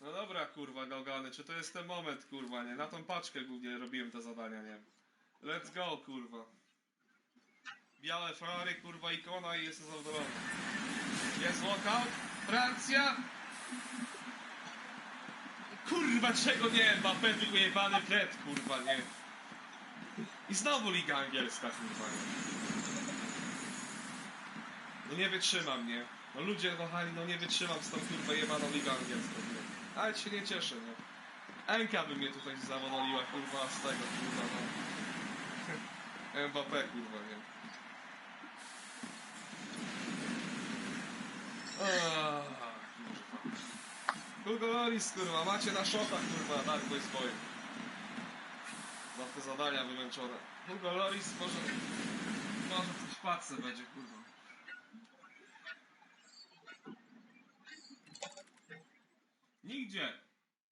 No dobra, kurwa, gałgany, czy to jest ten moment, kurwa, nie? Na tą paczkę głównie robiłem te zadania, nie? Let's go, kurwa. Białe Ferrari, kurwa, ikona i jestem zadowolony. Jest walkout? Francja? Kurwa, czego nie? Mbappé tylko jebany flet, kurwa, nie? I znowu liga angielska, kurwa, nie? No nie wytrzymam, nie? No ludzie kochani, no nie wytrzymam z tą kurwa jebaną ligą angielską? Ale się nie cieszę, nie? Enka by mnie tutaj zawodoliła, kurwa, z tego, kurwa, no. Mbappé, kurwa, nie? Hugo Loris, kurwa, macie na szotach, kurwa, tak, Boys Boy. Za te zadania wymęczone. Hugo Loris może... Może coś paczce będzie, kurwa. Knee jack.